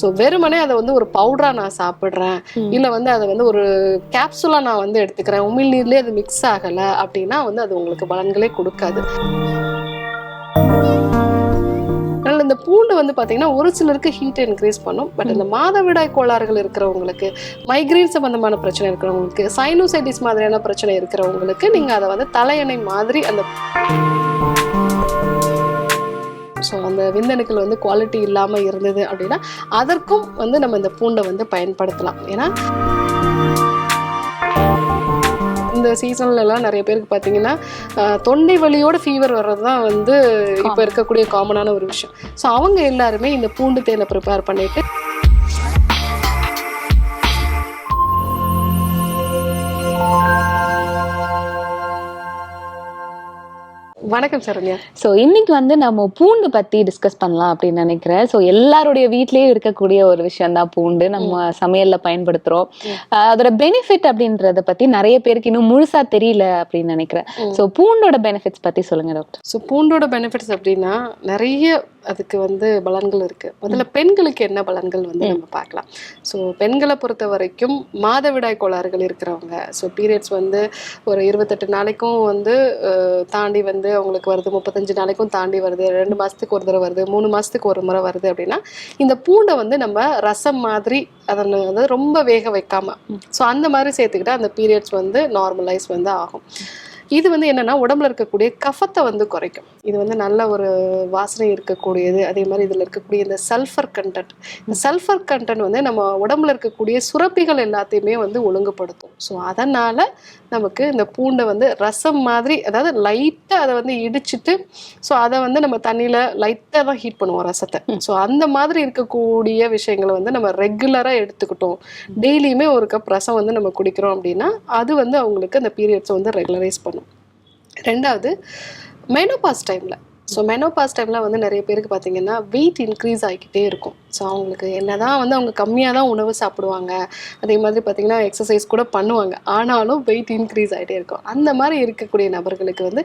So வெறுமனே அதை வந்து ஒரு பவுடரா நான் சாப்பிட்றேன். இல்லை வந்து அதை வந்து ஒரு கேப்சூலா நான் வந்து எடுத்துக்கிறேன். உமிழ்நீர்லேயே அது மிக்ஸ் ஆகலை அப்படின்னா வந்து அது உங்களுக்கு பலன்களே கொடுக்காது. அதனால இந்த பூண்டு வந்து பாத்தீங்கன்னா ஒரு சிலருக்கு ஹீட் இன்க்ரீஸ் பண்ணும். பட் இந்த மாதவிடாய் கோளாறுகள் இருக்கிறவங்களுக்கு மைக்ரேன் சம்பந்தமான பிரச்சனை இருக்கிறவங்களுக்கு சைனோசைட்டிஸ் மாதிரியான பிரச்சனை இருக்கிறவங்களுக்கு நீங்க அதை வந்து தலையணை மாதிரி அந்த ஸோ அந்த விந்தணுக்கள் வந்து குவாலிட்டி இல்லாம இருந்தது அப்படின்னா அதற்கும் வந்து நம்ம இந்த பூண்டை வந்து பயன்படுத்தலாம். ஏன்னா இந்த சீசன்ல எல்லாம் நிறைய பேருக்கு பார்த்தீங்கன்னா தொண்டை வலியோட ஃபீவர் வர்றது தான் வந்து இப்போ இருக்கக்கூடிய காமனான ஒரு விஷயம். ஸோ அவங்க எல்லாருமே இந்த பூண்டு தேனை ப்ரிப்பேர் பண்ணிட்டு வணக்கம் சரண்யா. ஸோ இன்னைக்கு வந்து நம்ம பூண்டு பத்தி டிஸ்கஸ் பண்ணலாம் அப்படின்னு நினைக்கிறேன். ஸோ எல்லாருடைய வீட்லயும் இருக்கக்கூடிய ஒரு விஷயம் தான் பூண்டு. நம்ம சமையல்ல பயன்படுத்துறோம். அதோட பெனிஃபிட் அப்படின்றத பத்தி நிறைய பேருக்கு இன்னும் முழுசா தெரியல அப்படின்னு நினைக்கிறேன். ஸோ பூண்டோட பெனிஃபிட்ஸ் பத்தி சொல்லுங்க டாக்டர் ஸோ பூண்டோட பெனிஃபிட்ஸ் அப்படின்னா நிறைய அதுக்கு வந்து பலன்கள் இருக்கு. முதல்ல பெண்களுக்கு என்ன பலன்கள் வந்து நம்ம பார்க்கலாம். ஸோ பெண்களை பொறுத்த வரைக்கும் மாதவிடாய் கோளாறுகள் இருக்கிறவங்க. ஸோ பீரியட்ஸ் வந்து ஒரு இருபத்தெட்டு நாளைக்கும் வந்து தாண்டி வந்து அவங்களுக்கு வருது முப்பத்தஞ்சு நாளைக்கும் தாண்டி வருது ரெண்டு மாசத்துக்கு ஒரு தடவை வருது மூணு மாசத்துக்கு ஒரு முறை வருது அப்படின்னா இந்த பூண்டை வந்து நம்ம ரசம் மாதிரி அதை வந்து ரொம்ப வேக வைக்காம ஸோ அந்த மாதிரி சேர்த்துக்கிட்டா அந்த பீரியட்ஸ் வந்து நார்மலைஸ் வந்து ஆகும். இது வந்து என்னன்னா உடம்புல இருக்கக்கூடிய கஃபத்தை வந்து குறைக்கும். இது வந்து நல்ல ஒரு வாசனை இருக்கக்கூடியது. அதே மாதிரி இதில் இருக்கக்கூடிய இந்த சல்ஃபர் கண்டென்ட் இந்த சல்ஃபர் கண்டென்ட் வந்து நம்ம உடம்புல இருக்கக்கூடிய சுரப்பிகள் எல்லாத்தையுமே வந்து ஒழுங்குபடுத்தும். ஸோ அதனால நமக்கு இந்த பூண்டை வந்து ரசம் மாதிரி அதாவது லைட்டாக அதை வந்து இடிச்சிட்டு ஸோ அதை வந்து நம்ம தண்ணியில் லைட்டாக தான் ஹீட் பண்ணுவோம் ரசத்தை. ஸோ அந்த மாதிரி இருக்கக்கூடிய விஷயங்களை வந்து நம்ம ரெகுலராக எடுத்துக்கிட்டோம். டெய்லியுமே ஒரு கப் ரசம் வந்து நம்ம குடிக்கிறோம் அப்படின்னா அது வந்து அவங்களுக்கு அந்த பீரியட்ஸை வந்து ரெகுலரைஸ் பண்ணும். ரெண்டாவது மெனோபாஸ் டைமில் ஸோ மெனோபாஸ் டைமில் வந்து நிறைய பேருக்கு பார்த்தீங்கன்னா வெயிட் இன்க்ரீஸ் ஆகிக்கிட்டே இருக்கும். ஸோ அவங்களுக்கு என்னதான் வந்து அவங்க கம்மியாக தான் உணவு சாப்பிடுவாங்க. அதே மாதிரி பார்த்தீங்கன்னா எக்ஸசைஸ் கூட பண்ணுவாங்க. ஆனாலும் வெயிட் இன்க்ரீஸ் ஆகிட்டே இருக்கும். அந்த மாதிரி இருக்கக்கூடிய நபர்களுக்கு வந்து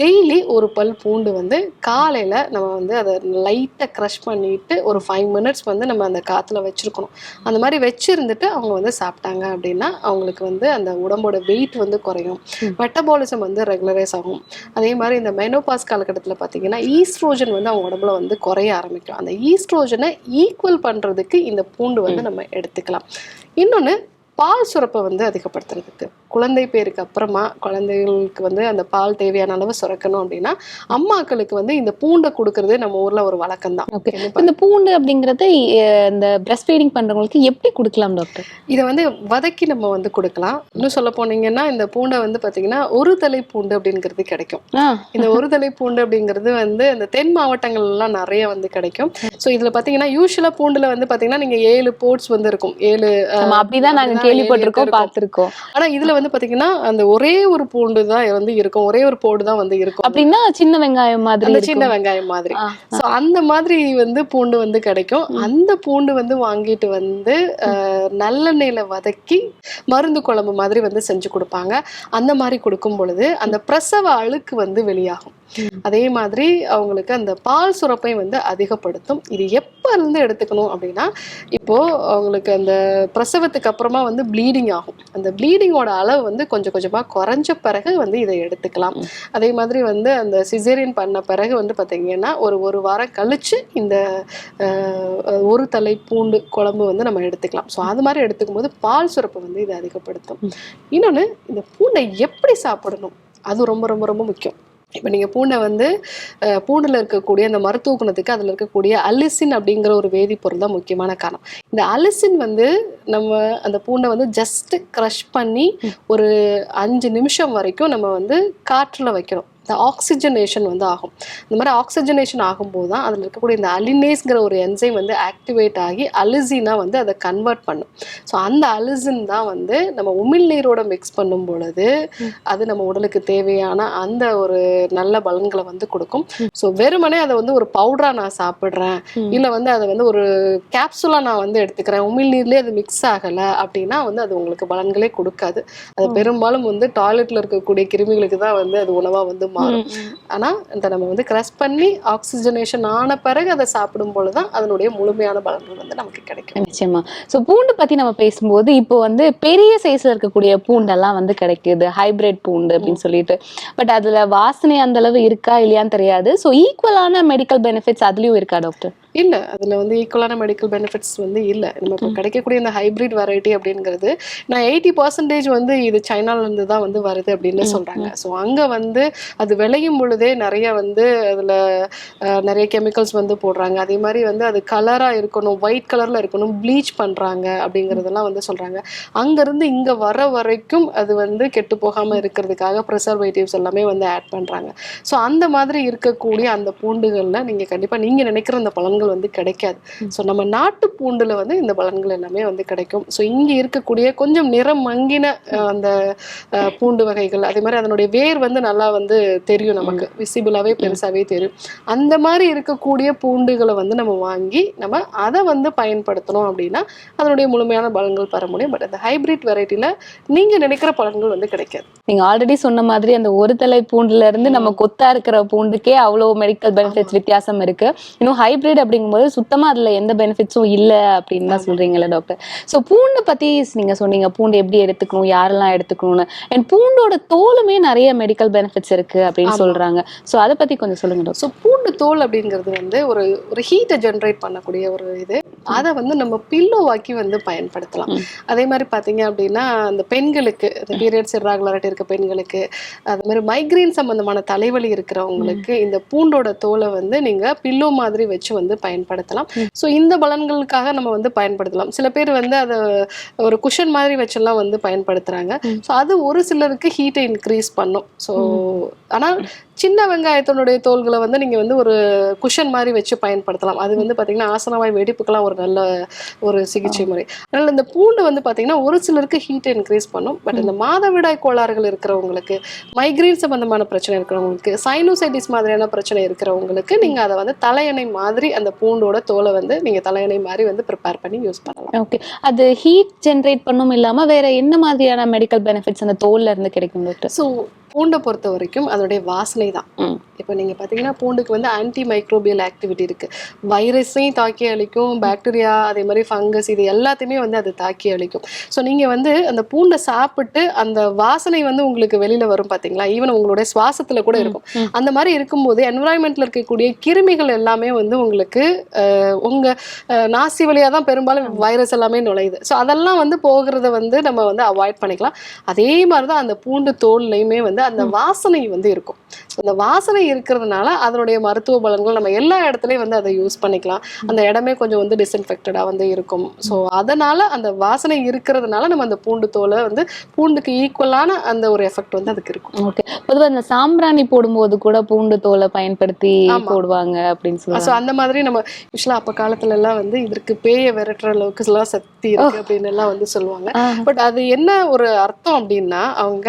டெய்லி ஒரு பல் பூண்டு வந்து காலையில் நம்ம வந்து அதை லைட்டாக க்ரஷ் பண்ணிட்டு ஒரு ஃபைவ் மினிட்ஸ் வந்து நம்ம அந்த காற்றுல வச்சுருக்கணும். அந்த மாதிரி வச்சுருந்துட்டு அவங்க வந்து சாப்பிட்டாங்க அப்படின்னா அவங்களுக்கு வந்து அந்த உடம்போட வெயிட் வந்து குறையும். மெட்டபாலிசம் வந்து ரெகுலரைஸ் ஆகும். அதே மாதிரி இந்த மெனோபாஸ் காலகட்டத்தில் பார்த்தீங்கன்னா ஈஸ்ட்ரோஜன் வந்து அவங்க உடம்புல வந்து குறைய ஆரம்பிக்கும். அந்த ஈஸ்ட்ரோஜனை ஈக்குவல் பண்ணுறதுக்கு இந்த பூண்டு வந்து நம்ம எடுத்துக்கலாம். இன்னொன்று பால் சுரப்பை வந்து அதிகப்படுத்துறதுக்கு. குழந்தை பேருக்கு அப்புறமா குழந்தைகளுக்கு வந்து அந்த பால் தேவையான அளவு சுரக்கணும் அப்படின்னா அம்மாக்களுக்கு வந்து இந்த பூண்டை கொடுக்கறது நம்ம ஊர்ல ஒரு வழக்கம் தான். ஓகே இந்த பூண்டு அப்படிங்கறது இந்த பிரஸ்ட் ஃபீடிங் பண்றவங்களுக்கு எப்படி கொடுக்கலாம் டாக்டர் இதை வந்து வதக்கி நம்ம வந்து கொடுக்கலாம். இன்னும் சொல்ல போனீங்கன்னா இந்த பூண்டை வந்து பாத்தீங்கன்னா ஒரு தலை பூண்டு அப்படிங்கிறது கிடைக்கும். இந்த ஒரு தலை பூண்டு அப்படிங்கிறது வந்து இந்த தென் மாவட்டங்கள்லாம் நிறைய வந்து கிடைக்கும். ஸோ இதுல பாத்தீங்கன்னா யூஸ்வலா பூண்டுல வந்து பாத்தீங்கன்னா நீங்க ஏழு போர்ட்ஸ் வந்து இருக்கும். ஏழு அப்படிதான் நாங்க அப்படிதான் கேள்விப்பட்டிருக்கோம். பார்த்திருக்கோம். ஆனா இதுல வந்து பாத்தீங்கன்னா அந்த ஒரே ஒரு பூண்டு தான் வந்து இருக்கும். ஒரே ஒரு போடு தான் வந்து இருக்கும். அப்படின்னா சின்ன வெங்காயம் மாதிரி அந்த. சின்ன வெங்காயம் மாதிரி. ஸோ அந்த மாதிரி வந்து பூண்டு வந்து கிடைக்கும். அந்த பூண்டு வந்து வாங்கிட்டு வந்து நல்லெண்ணெயில வதக்கி மருந்து குழம்பு மாதிரி வந்து செஞ்சு கொடுப்பாங்க. அந்த மாதிரி கொடுக்கும் பொழுது அந்த பிரசவ அழுக்கு வந்து வெளியாகும். அதே மாதிரி அவங்களுக்கு அந்த பால் சுரப்பை வந்து அதிகப்படுத்தும். இது எப்ப இருந்து எடுத்துக்கணும் அப்படின்னா இப்போ அவங்களுக்கு அந்த பிரசவத்துக்கு அப்புறமா வந்து ப்ளீடிங் ஆகும். அந்த ப்ளீடிங்கோட அளவு வந்து கொஞ்சம் கொஞ்சமா குறைஞ்ச பிறகு வந்து இதை எடுத்துக்கலாம். அதே மாதிரி வந்து அந்த சிசேரியன் பண்ண பிறகு வந்து பார்த்தீங்கன்னா ஒரு ஒரு வாரம் கழிச்சு இந்த ஒரு தலை பூண்டு குழம்பு வந்து நம்ம எடுத்துக்கலாம். ஸோ அது மாதிரி எடுத்துக்கும் போது பால் சுரப்பை வந்து இது அதிகப்படுத்தும். இன்னொன்று இந்த பூண்டை எப்படி சாப்பிடணும்? அது ரொம்ப ரொம்ப ரொம்ப முக்கியம். இப்போ நீங்கள் பூண்டை வந்து பூண்டுல இருக்கக்கூடிய அந்த மருத்துவ குணத்துக்கு அதில் இருக்கக்கூடிய அலிசின் அப்படிங்கிற ஒரு வேதிப்பொருள் தான் முக்கியமான காரணம். இந்த அலிசின் வந்து நம்ம அந்த பூண்டை வந்து ஜஸ்ட் க்ரஷ் பண்ணி ஒரு அஞ்சு நிமிஷம் வரைக்கும் நம்ம வந்து காற்றுல வைக்கணும். இந்த ஆக்சிஜனேஷன் வந்து ஆகும். இந்த மாதிரி ஆக்சிஜனேஷன் ஆகும்போது தான் அதில் இருக்கக்கூடிய இந்த அலினேஸ்ங்கிற ஒரு என்சைம் வந்து ஆக்டிவேட் ஆகி அலிசினாக வந்து அதை கன்வெர்ட் பண்ணும். ஸோ அந்த அலிசின் தான் வந்து நம்ம உமிழ்நீரோட மிக்ஸ் பண்ணும் பொழுது அது நம்ம உடலுக்கு தேவையான அந்த ஒரு நல்ல பலன்களை வந்து கொடுக்கும். ஸோ வெறுமனே அதை வந்து ஒரு பவுடரா நான் சாப்பிட்றேன் இல்லை வந்து அதை வந்து ஒரு கேப்சூலாக நான் வந்து எடுத்துக்கிறேன் உமிழ்நீர்லேயே அது மிக்ஸ் ஆகலை அப்படின்னா வந்து அது உங்களுக்கு பலன்களே கொடுக்காது. அது பெரும்பாலும் வந்து டாய்லெட்ல இருக்கக்கூடிய கிருமிகளுக்கு தான் வந்து அது உணவாக வந்து மாறும். ஆனா இந்த நம்ம வந்து கிரஸ் பண்ணி ஆக்சிஜனேஷன் ஆன பிறகு அதை சாப்பிடும் பொழுதுதான் அதனுடைய முழுமையான பலன்கள் வந்து நமக்கு கிடைக்கும். நிச்சயமா. சோ பூண்டு பத்தி நம்ம பேசும்போது இப்போ வந்து பெரிய சைஸ்ல இருக்கக்கூடிய பூண்டெல்லாம் வந்து கிடைக்குது. ஹைபிரிட் பூண்டு அப்படின்னு சொல்லிட்டு. பட் அதுல வாசனை அந்த அளவு இருக்கா இல்லையான்னு தெரியாது. சோ ஈக்குவலான மெடிக்கல் பெனிஃபிட்ஸ் அதுலயும் இருக்கா டாக்டர் இல்ல. அதுல வந்து ஈக்குவலான மெடிக்கல் பெனிஃபிட்ஸ் வந்து இல்ல. நம்ம இப்போ கிடைக்கக்கூடிய இந்த ஹைபிரிட் வெரைட்டி அப்படிங்கிறது நான் எயிட்டி பர்சன்டேஜ் வந்து இது சைனால இருந்து தான் வந்து வருது அப்படின்னு சொல்றாங்க. ஸோ அங்க வந்து அது விளையும் பொழுதே நிறைய வந்து அதுல நிறைய கெமிக்கல்ஸ் வந்து போடுறாங்க. அதே மாதிரி வந்து அது கலரா இருக்கணும் ஒயிட் கலர்ல இருக்கணும் ப்ளீச் பண்றாங்க அப்படிங்கறதெல்லாம் வந்து சொல்றாங்க. அங்க இருந்து இங்க வர வரைக்கும் அது வந்து கெட்டு போகாம இருக்கிறதுக்காக ப்ரிசர்வேட்டிவ்ஸ் எல்லாமே வந்து ஆட் பண்றாங்க. ஸோ அந்த மாதிரி இருக்கக்கூடிய அந்த பூண்டுகள்ல நீங்க கண்டிப்பா நீங்க நினைக்கிற அந்த பலன்கள் வந்து கிடைக்காது. ஸோ நம்ம நாட்டு பூண்டுல வந்து இந்த பலன்கள் எல்லாமே வந்து கிடைக்கும். ஸோ இங்க இருக்கக்கூடிய கொஞ்சம் நிறம் மங்கின அந்த பூண்டு வகைகள் அதே மாதிரி அதனுடைய வேர் வந்து நல்லா வந்து தெரியும் நமக்கு. விசிபிளாவே பெருசாவே தெரியும். அந்த மாதிரி இருக்கக்கூடிய பூண்டுகளை வந்து நம்ம வாங்கி நம்ம அதை வந்து பயன்படுத்தணும் அப்படின்னா அதனுடைய முழுமையான பலன்கள் பெற முடியும். பட் அந்த ஹைபிரிட் வெரைட்டில நீங்க நினைக்கிற பலன்கள் வந்து கிடைக்காது. நீங்க ஆல்ரெடி சொன்ன மாதிரி அந்த ஒரு தலை பூண்டுல இருந்து நம்ம கொத்தா இருக்கிற பூண்டுக்கே அவ்வளவு மெடிக்கல் பெனிஃபிட்ஸ் வித்தியாசம் இருக்கு. இன்னும் ஹைபிரிட் அப்படிங்கும்போது சுத்தமா அதுல எந்த பெனிஃபிட்ஸும் இல்ல அப்படின்னு தான் சொல்றீங்கல்ல டாக்டர் சோ பூண்டு பத்தி நீங்க சொன்னீங்க. பூண்டு எப்படி எடுத்துக்கணும் யாரெல்லாம் எடுத்துக்கணும்னு. அண்ட் பூண்டோட தோலுமே நிறைய மெடிக்கல் பெனிஃபிட்ஸ் இருக்கு. அப்படின்னு. சொல்றாங்க. சோ அதை பத்தி கொஞ்சம் சொல்லுங்க ஸோ பூண்டு தோல் அப்படிங்கிறது வந்து ஒரு ஒரு ஹீட்டை ஜென்ரேட் பண்ணக்கூடிய ஒரு இது. அதை வந்து நம்ம பில்லோவாக்கி வந்து பயன்படுத்தலாம். அதே மாதிரி பார்த்தீங்க அப்படின்னா அந்த பெண்களுக்கு இந்த பீரியட்ஸ் இர்ராகுலாரிட்டி இருக்க பெண்களுக்கு அது மாதிரி மைக்ரேன் சம்பந்தமான தலைவலி இருக்கிறவங்களுக்கு இந்த பூண்டோட தோலை வந்து நீங்க பில்லோ மாதிரி வச்சு வந்து பயன்படுத்தலாம். ஸோ இந்த பலன்களுக்காக நம்ம வந்து பயன்படுத்தலாம். சில பேர் வந்து அதை ஒரு குஷன் மாதிரி வச்செல்லாம் வந்து பயன்படுத்துறாங்க. ஸோ அது ஒரு சிலருக்கு ஹீட்டை இன்க்ரீஸ் பண்ணும். ஸோ ஆனால் சின்ன வெங்காயத்தினுடைய தோல்களை வந்து நீங்க வந்து ஒரு குஷன் மாதிரி வச்சு பயன்படுத்தலாம். அது வந்து பாத்தீங்கன்னா ஆசனவாய் வெடிப்புக்கெல்லாம் ஒரு நல்ல ஒரு சிகிச்சை முறை. அதனால இந்த பூண்டு வந்து பாத்தீங்கன்னா ஒரு சிலருக்கு ஹீட்டை இன்க்ரீஸ் பண்ணும். பட் இந்த மாதவிடாய் கோளாறுகள் இருக்கிறவங்களுக்கு மைக்ரேன் சம்பந்தமான பிரச்சனை இருக்கிறவங்களுக்கு சைனோசைட்டிஸ் மாதிரியான பிரச்சனை இருக்கிறவங்களுக்கு நீங்க அதை வந்து தலையணை மாதிரி அந்த பூண்டோட தோலை வந்து நீங்க தலையணை மாதிரி வந்து ப்ரிப்பேர் பண்ணி யூஸ் பண்ணலாம். ஓகே அது ஹீட் ஜென்ரேட் பண்ணும் இல்லாம வேற என்ன மாதிரியான மெடிக்கல் பெனிஃபிட்ஸ் அந்த தோல்ல இருந்து கிடைக்கும் டாக்டர் ஸோ பூண்டை பொறுத்த வரைக்கும் அதனுடைய வாசனை தான். இப்போ நீங்கள் பார்த்தீங்கன்னா பூண்டுக்கு வந்து ஆன்டி மைக்ரோபியல் ஆக்டிவிட்டி இருக்கு. வைரஸையும் தாக்கி அழிக்கும் பாக்டீரியா அதே மாதிரி ஃபங்கஸ் இது எல்லாத்தையுமே வந்து அது தாக்கி அழிக்கும். ஸோ நீங்கள் வந்து அந்த பூண்டை சாப்பிட்டு அந்த வாசனை வந்து உங்களுக்கு வெளியில வரும் பார்த்தீங்களா ஈவன் உங்களுடைய சுவாசத்தில் கூட இருக்கும். அந்த மாதிரி இருக்கும்போது என்வரான்மெண்ட்ல இருக்கக்கூடிய கிருமிகள் எல்லாமே வந்து உங்களுக்கு அஹ், உங்க அஹ், நாசி வழியாக தான் பெரும்பாலும் வைரஸ் எல்லாமே நுழையுது. ஸோ அதெல்லாம் வந்து போகிறத வந்து நம்ம வந்து அவாய்ட் பண்ணிக்கலாம். அதே மாதிரி தான் அந்த பூண்டு தோல்லையுமே வந்து அந்த வாசனை வந்து இருக்கும். ஸோ அந்த வாசனை இருக்கிறதுனால அதனுடைய மருத்துவ பலன்கள் நம்ம எல்லா இடத்துலையும் வந்து அதை யூஸ் பண்ணிக்கலாம். அந்த இடமே கொஞ்சம் வந்து டிஸ்இன்ஃபெக்டடாக வந்து இருக்கும். ஸோ அதனால அந்த வாசனை இருக்கிறதுனால நம்ம அந்த பூண்டு தோலை வந்து பூண்டுக்கு ஈக்குவலான அந்த ஒரு எஃபெக்ட் வந்து அதுக்கு இருக்கும். ஓகே பொதுவா இந்த சாம்பிராணி போடும்போது கூட பூண்டு தோலை பயன்படுத்தி. போடுவாங்க அப்படின்னு ஸோ சொல்லுவாங்க. அந்த மாதிரி நம்ம யூஸ்வலாக அப்போ காலத்துல எல்லாம் வந்து இதற்கு பேய விரட்டுற அளவுக்கு எல்லாம் சக்தி இருக்கு அப்படின்னு எல்லாம் வந்து சொல்லுவாங்க. பட் அது என்ன ஒரு அர்த்தம் அப்படின்னா அவங்க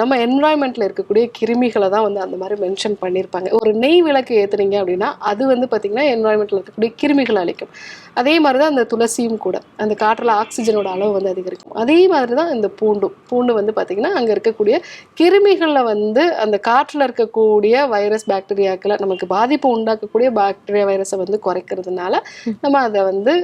நம்ம என்வரான்மெண்ட்ல இருக்கக்கூடிய கிருமிகளை தான் வந்து அந்த மாதிரி மென்ஷன் பண்ணியிருப்பாங்க ஒரு நெய் விளக்கு ஏற்றுனீங்க அப்படின்னா அது வந்து பார்த்தீங்கன்னா என்வாயன்மெண்ட்டில் இருக்கக்கூடிய கிருமிகளை அழிக்கும். அதே மாதிரி தான் அந்த துளசியும் கூட. அந்த காற்றில் ஆக்சிஜனோட அளவு வந்து அதிகரிக்கும். அதே மாதிரி தான் இந்த பூண்டும். பூண்டு வந்து பார்த்தீங்கன்னா அங்கே இருக்கக்கூடிய கிருமிகளில் வந்து அந்த காற்றில் இருக்கக்கூடிய வைரஸ் பாக்டீரியாக்களை நமக்கு பாதிப்பு உண்டாக்கக்கூடிய பாக்டீரியா வைரஸை வந்து குறைக்கிறதுனால நம்ம அதை வந்து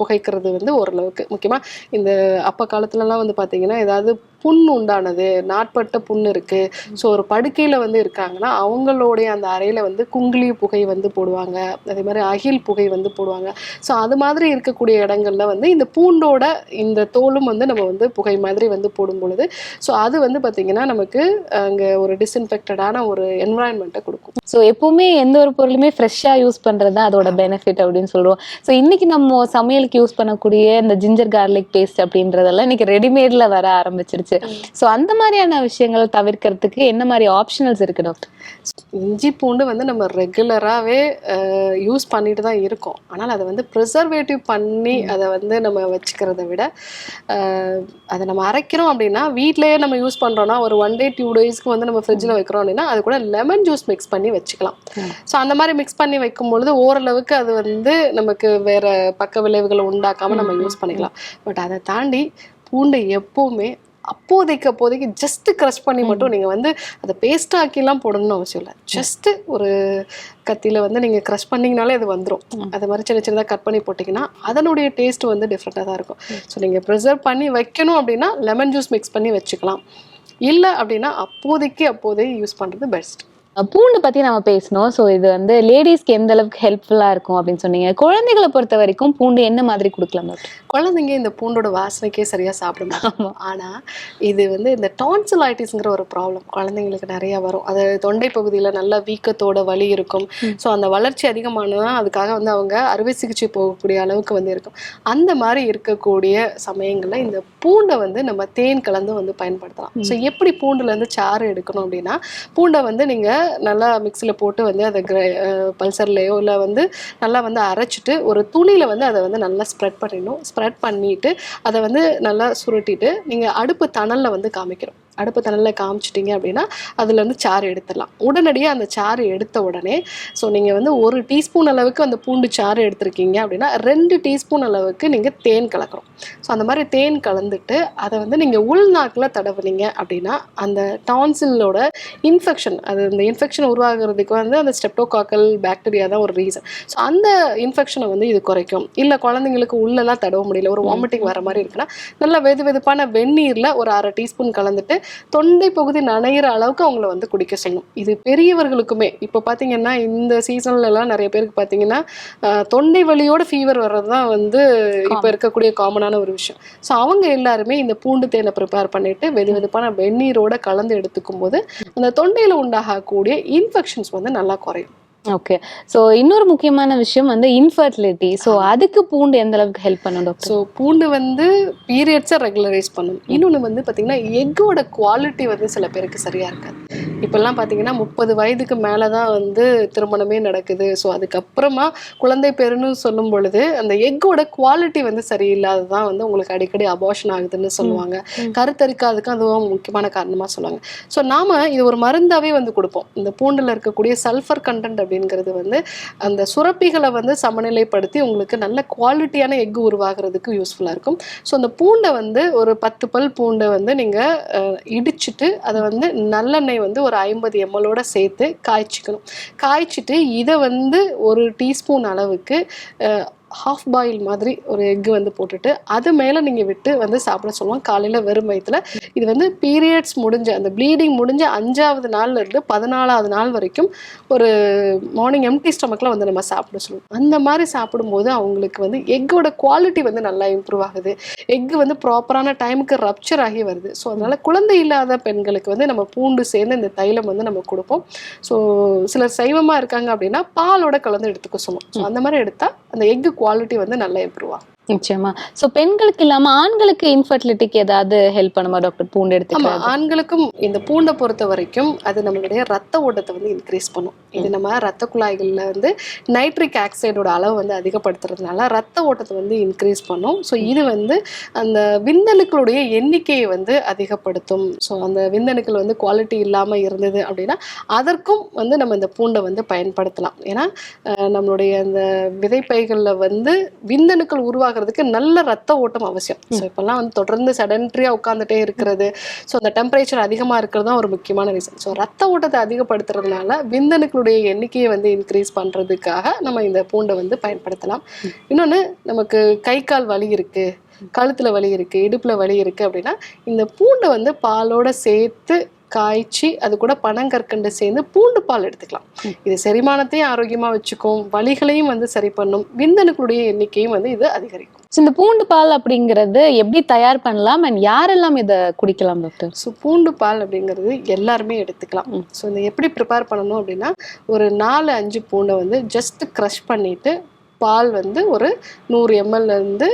புகைக்கிறது வந்து ஓரளவுக்கு முக்கியமாக இந்த அப்போ காலத்துலலாம் வந்து பார்த்தீங்கன்னா ஏதாவது புண் உண்டானது நாட்பட்ட புண் இருக்கு. ஸோ ஒரு படுக்கையில வந்து இருக்காங்கன்னா அவங்களுடைய அந்த அறையில வந்து குங்கிலி புகை வந்து போடுவாங்க. அதே மாதிரி அகில் புகை வந்து போடுவாங்க. ஸோ அது மாதிரி இருக்கக்கூடிய இடங்கள்ல வந்து இந்த பூண்டோட இந்த தோலும் வந்து நம்ம வந்து புகை மாதிரி வந்து போடும் பொழுது ஸோ அது வந்து பார்த்தீங்கன்னா நமக்கு அங்க ஒரு டிஸ்இன்ஃபெக்டடான ஒரு என்வரான்மெண்ட்டை கொடுக்கும். ஸோ எப்பவுமே எந்த ஒரு பொருளுமே ஃப்ரெஷ்ஷா யூஸ் பண்றது தான் அதோட பெனிஃபிட் அப்படின்னு சொல்லுவோம் ஸோ இன்னைக்கு நம்ம சமையலுக்கு யூஸ் பண்ணக்கூடிய இந்த ஜிஞ்சர் கார்லிக் பேஸ்ட் அப்படின்றதெல்லாம் இன்னைக்கு ரெடிமேட்ல வர ஆரம்பிச்சிருச்சு. ஸோ அந்த மாதிரியான விஷயங்களை தவிர்க்கிறதுக்கு என்ன மாதிரி ஆப்ஷனல்ஸ் இருக்கு டாக்டர் இஞ்சி பூண்டு வந்து நம்ம ரெகுலராகவே யூஸ் பண்ணிட்டு தான் இருக்கோம். ஆனால் அதை வந்து ப்ரிசர்வேட்டிவ் பண்ணி அதை வந்து நம்ம வச்சுக்கிறத விட அதை நம்ம அரைக்கிறோம் அப்படின்னா வீட்டிலேயே நம்ம யூஸ் பண்ணுறோம்னா ஒரு ஒன் டே டூ டேஸ்க்கு வந்து நம்ம ஃப்ரிட்ஜில் வைக்கிறோம் அப்படின்னா அது கூட லெமன் ஜூஸ் மிக்ஸ் பண்ணி வச்சுக்கலாம். ஸோ அந்த மாதிரி மிக்ஸ் பண்ணி வைக்கும் பொழுது ஓரளவுக்கு அது வந்து நமக்கு வேற பக்க விளைவுகளை உண்டாக்காம நம்ம யூஸ் பண்ணிக்கலாம். பட் அதை தாண்டி பூண்டை எப்பவுமே அப்போதைக்கு அப்போதைக்கு ஜஸ்ட் க்ரஷ் பண்ணி மட்டும் நீங்கள் வந்து அதை பேஸ்ட் ஆக்கிலாம் போடணும்னு அவசியம் இல்லை. ஜஸ்ட் ஒரு கத்தியில் வந்து நீங்கள் க்ரஷ் பண்ணிங்கனாலே அது வந்துடும் அது மாதிரி சின்ன சின்னதாக கட் பண்ணி போட்டிங்கன்னா அதனுடைய டேஸ்ட் வந்து டிஃப்ரெண்ட்டாக தான் இருக்கும். ஸோ நீங்கள் ப்ரிசர்வ் பண்ணி வைக்கணும் அப்படின்னா லெமன் ஜூஸ் மிக்ஸ் பண்ணி வச்சுக்கலாம். இல்லை அப்படின்னா அப்போதைக்கு அப்போதே யூஸ் பண்ணுறது பெஸ்ட் பூண்டு பத்தி நம்ம பேசணும். சோ இது வந்து லேடிஸ்க்கு எந்த அளவுக்கு ஹெல்ப்ஃபுல்லா இருக்கும் அப்படின்னு சொன்னீங்க. குழந்தைகளை பொறுத்த வரைக்கும் பூண்டு என்ன மாதிரி கொடுக்கலாம் குழந்தைங்க இந்த பூண்டோட வாசனைக்கே சரியாக சாப்பிட மாட்டாங்க. ஆனால் இது வந்து இந்த டான்சிலைட்டிஸ்ங்கிற ஒரு ப்ராப்ளம் குழந்தைங்களுக்கு நிறைய வரும். அது தொண்டை பகுதியில் நல்லா வீக்கத்தோட வலி இருக்கும். ஸோ அந்த வளர்ச்சி அதிகமானா அதுக்காக வந்து அவங்க அறுவை சிகிச்சை போகக்கூடிய அளவுக்கு வந்து இருக்கும். அந்த மாதிரி இருக்கக்கூடிய சமயங்களில் இந்த பூண்டை வந்து நம்ம தேன் கலந்து வந்து பயன்படுத்தலாம். ஸோ எப்படி பூண்டுலேருந்து சாறு எடுக்கணும் அப்படின்னா பூண்டை வந்து நீங்கள் நல்லா மிக்சியில் போட்டு வந்து அதை கிரை பல்சர்லேயோ இல்லை வந்து நல்லா வந்து அரைச்சிட்டு ஒரு துணியில் வந்து அதை வந்து நல்லா ஸ்ப்ரெட் பண்ணிடணும். ஸ்ப்ரெட் பண்ணிவிட்டு அதை வந்து நல்லா சுருட்டிட்டு நீங்கள் அடுப்பு தணலில் வந்து காமிக்கணும். அடுப்பு தணலில் காமிச்சிட்டிங்க அப்படின்னா அதுலேருந்து சாறு எடுத்துடலாம். உடனடியாக அந்த சாறு எடுத்த உடனே ஸோ நீங்கள் வந்து ஒரு டீஸ்பூன் அளவுக்கு அந்த பூண்டு சாறு எடுத்திருக்கீங்க அப்படின்னா ரெண்டு டீஸ்பூன் அளவுக்கு நீங்கள் தேன் கலக்கிறோம் ஸோ அந்த மாதிரி தேன் கலந்துட்டு அதை வந்து நீங்கள் உள்நாக்கில் தடவுனீங்க அப்படின்னா அந்த டான்சிலோட இன்ஃபெக்ஷன் அது இந்த இன்ஃபெக்ஷன் உருவாகிறதுக்கு வந்து அந்த ஸ்டெப்டோகாக்கல் பாக்டீரியா தான் ஒரு ரீசன். ஸோ அந்த இன்ஃபெக்ஷனை வந்து இது குறைக்கும். இல்லை குழந்தைங்களுக்கு உள்ளெல்லாம் தடவ முடியல ஒரு வாமிட்டிங் வர மாதிரி இருக்குன்னா நல்லா வெது வெதுப்பான வெந்நீரில் ஒரு அரை டீஸ்பூன் கலந்துட்டு தொண்டை பகுதி நனையிற அளவுக்கு அவங்கள வந்து குடிக்க சொல்லணும். இது பெரியவர்களுக்குமே இப்போ பார்த்தீங்கன்னா இந்த சீசன்ல எல்லாம் நிறைய பேருக்கு பார்த்தீங்கன்னா தொண்டை வலியோட ஃபீவர் வர்றது தான் வந்து இப்போ இருக்கக்கூடிய காமனான ஒரு விஷயம். ஸோ அவங்க எல்லாருமே இந்த பூண்டு தேனை ப்ரிப்பேர் பண்ணிட்டு வெது வெதுப்பான வெந்நீரோட கலந்து எடுத்துக்கும் போது அந்த தொண்டையில் உண்டாகக்கூடிய இன்ஃபெக்ஷன்ஸ் வந்து நல்லா குறையும். ஓகே சோ இன்னொரு முக்கியமான விஷயம் வந்து இன்ஃபர்டிலிட்டி சோ அதுக்கு பூண்டு எந்த அளவுக்கு ஹெல்ப் பண்ணும் டாக்டர் ஸோ பூண்டு வந்து பீரியட்ஸை ரெகுலரைஸ் பண்ணும். இன்னொன்று வந்து பார்த்தீங்கன்னா எக்கோட குவாலிட்டி வந்து சில பேருக்கு சரியாக இருக்காது. இப்போல்லாம் பார்த்தீங்கன்னா முப்பது வயதுக்கு மேலே தான் வந்து திருமணமே நடக்குது. ஸோ அதுக்கப்புறமா குழந்தை பெறுன்னு சொல்லும் பொழுது அந்த எக்கோட குவாலிட்டி வந்து சரியில்லாததான் வந்து உங்களுக்கு அடிக்கடி அபார்ஷன் ஆகுதுன்னு சொல்லுவாங்க. கருத்தரிக்காதுக்கு அதுவும் முக்கியமான காரணமாக சொல்லுவாங்க. ஸோ நாம இது ஒரு மருந்தாவே வந்து கொடுப்போம். இந்த பூண்டில் இருக்கக்கூடிய சல்ஃபர் கண்டென்ட் அப்படிங்கிறது வந்து அந்த சுரப்பிகளை வந்து சமநிலைப்படுத்தி உங்களுக்கு நல்ல குவாலிட்டியான எக் உருவாகிறதுக்கு யூஸ்ஃபுல்லாக இருக்கும். ஸோ அந்த பூண்டை வந்து ஒரு பத்து பல் பூண்டை வந்து நீங்கள் இடிச்சிட்டு அதை வந்து நல்லெண்ணெய் வந்து ஒரு ஐம்பது எம்எல்லோட சேர்த்து காய்ச்சிக்கணும். காய்ச்சிட்டு இதை வந்து ஒரு டீஸ்பூன் அளவுக்கு ஹாஃப் பாயில் மாதிரி ஒரு எக்கு வந்து போட்டுட்டு அது மேலே நீங்கள் விட்டு வந்து சாப்பிட சொல்லுவோம். காலையில் வெறும் வயிற்றுல இது வந்து பீரியட்ஸ் முடிஞ்ச அந்த ப்ளீடிங் முடிஞ்ச அஞ்சாவது நாள்ல இருந்து பதினாலாவது நாள் வரைக்கும் ஒரு மார்னிங் எம்டி ஸ்டமக்கில் வந்து நம்ம சாப்பிட சொல்லுவோம். அந்த மாதிரி சாப்பிடும்போது அவங்களுக்கு வந்து எக்கோட குவாலிட்டி வந்து நல்லா இம்ப்ரூவ் ஆகுது. எக்கு வந்து ப்ராப்பரான டைமுக்கு ரப்ச்சர் ஆகி வருது. ஸோ அதனால் குழந்தை இல்லாத பெண்களுக்கு வந்து நம்ம பூண்டு சேர்ந்து இந்த தைலம் வந்து நம்ம கொடுப்போம். ஸோ சிலர் சைவமாக இருக்காங்க அப்படின்னா பாலோட கலந்து எடுத்துக்க சொல்லுவோம். ஸோ அந்த மாதிரி எடுத்தால் அந்த எக்கு குவாலிட்டி வந்து நல்லா இம்ப்ரூவ் ஆகும். நிச்சயமா. சோ பெண்களுக்கு இல்லாம ஆண்களுக்கு இன்ஃபர்டிலிட்டிக்கு ஏதாவது ஹெல்ப் பண்ணுமா டாக்டர் பூண்டு எடுத்துக்கலாம் ஆண்களுக்கும் இந்த பூண்டை பொறுத்த வரைக்கும் அது நம்மளுடைய ரத்த ஓட்டத்தை வந்து இன்க்ரீஸ் பண்ணும். இது நம்ம ரத்த குழாய்களில் வந்து நைட்ரிக் ஆக்சைடோட அளவு வந்து அதிகப்படுத்துறதுனால ரத்த ஓட்டத்தை வந்து இன்க்ரீஸ் பண்ணும். ஸோ இது வந்து அந்த விந்தணுக்களுடைய எண்ணிக்கையை வந்து அதிகப்படுத்தும். ஸோ அந்த விந்தணுக்கள் வந்து குவாலிட்டி இல்லாமல் இருந்தது அப்படின்னா அதற்கும் வந்து நம்ம இந்த பூண்டை வந்து பயன்படுத்தலாம். ஏன்னா நம்மளுடைய அந்த விதைப்பைகளில் வந்து விந்தணுக்கள் ஆகிறதுக்கு நல்ல ரத்த ஓட்டம் அவசியம். ஸோ இப்போல்லாம் வந்து தொடர்ந்து செடன்ட்ரியாக உட்காந்துட்டே இருக்கிறது. ஸோ அந்த டெம்பரேச்சர் அதிகமாக இருக்கிறது தான் ஒரு முக்கியமான ரீசன் ஸோ ரத்த ஓட்டத்தை அதிகப்படுத்துறதுனால விந்தணுக்களுடைய எண்ணிக்கையை வந்து இன்க்ரீஸ் பண்ணுறதுக்காக நம்ம இந்த பூண்டை வந்து பயன்படுத்தலாம். இன்னொன்று நமக்கு கை கால் வலி இருக்குது கழுத்தில் வலி இருக்குது இடுப்பில் வலி இருக்குது அப்படின்னா இந்த பூண்டை வந்து பாலோட சேர்த்து காய்ச்சி அது கூட பனங்கற்கண்டு சேர்ந்து பூண்டு பால் எடுத்துக்கலாம். இது செரிமானத்தையும் ஆரோக்கியமாக வச்சுக்கும் வலிகளையும் வந்து சரி பண்ணும் விந்தணுக்களுடைய எண்ணிக்கையும் வந்து இது அதிகரிக்கும். So, இந்த பூண்டு பால் அப்படிங்கறது எப்படி தயார் பண்ணலாம்? அண்ட் யாரெல்லாம் இத குடிக்கலாம் டாக்டர் ஸோ பூண்டு பால் அப்படிங்கிறது எல்லாருமே எடுத்துக்கலாம். ஸோ இந்த எப்படி ப்ரிப்பேர் பண்ணணும் அப்படின்னா ஒரு நாலு அஞ்சு பூண்டை வந்து ஜஸ்ட் க்ரஷ் பண்ணிட்டு பால் வந்து ஒரு நூறு எம்எல்லேருந்து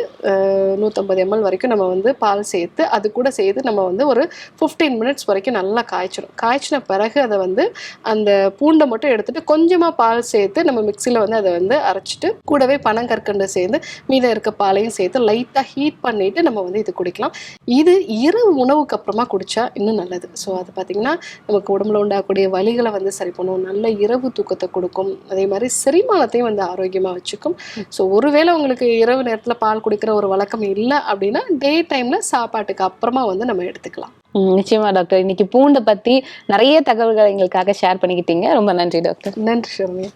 நூற்றம்பது எம்எல் வரைக்கும் நம்ம வந்து பால் சேர்த்து அது கூட சேர்த்து நம்ம வந்து ஒரு ஃபிஃப்டீன் மினிட்ஸ் வரைக்கும் நல்லா காய்ச்சிடும் காய்ச்சின பிறகு அதை வந்து அந்த பூண்டை மட்டும் எடுத்துட்டு கொஞ்சமாக பால் சேர்த்து நம்ம மிக்சியில் வந்து அதை வந்து அரைச்சிட்டு கூடவே பனங்கற்கண்டு சேர்ந்து மீதம் இருக்க பாலையும் சேர்த்து லைட்டாக ஹீட் பண்ணிட்டு நம்ம வந்து இது குடிக்கலாம். இது இரவு உணவுக்கு அப்புறமா குடித்தா இன்னும் நல்லது. ஸோ அது பார்த்திங்கன்னா நமக்கு உடம்புல உண்டாகக்கூடிய வலிகளை வந்து சரி பண்ணும். நல்ல இரவு தூக்கத்தை கொடுக்கும். அதே மாதிரி செரிமானத்தையும் வந்து ஆரோக்கியமாக வச்சுக்கும். எடுத்துக்கலாம் ஸோ ஒருவேளை உங்களுக்கு இரவு நேரத்தில் பால் குடிக்கிற ஒரு வழக்கம் இல்லை அப்படின்னா டே டைம்ல சாப்பாட்டுக்கு அப்புறமா வந்து நம்ம எடுத்துக்கலாம். நிச்சயமா டாக்டர் இன்னைக்கு பூண்டை பத்தி நிறைய தகவல்களை எங்களுக்காக ஷேர் பண்ணிக்கிட்டீங்க. ரொம்ப நன்றி டாக்டர் நன்றி ஷர்மியா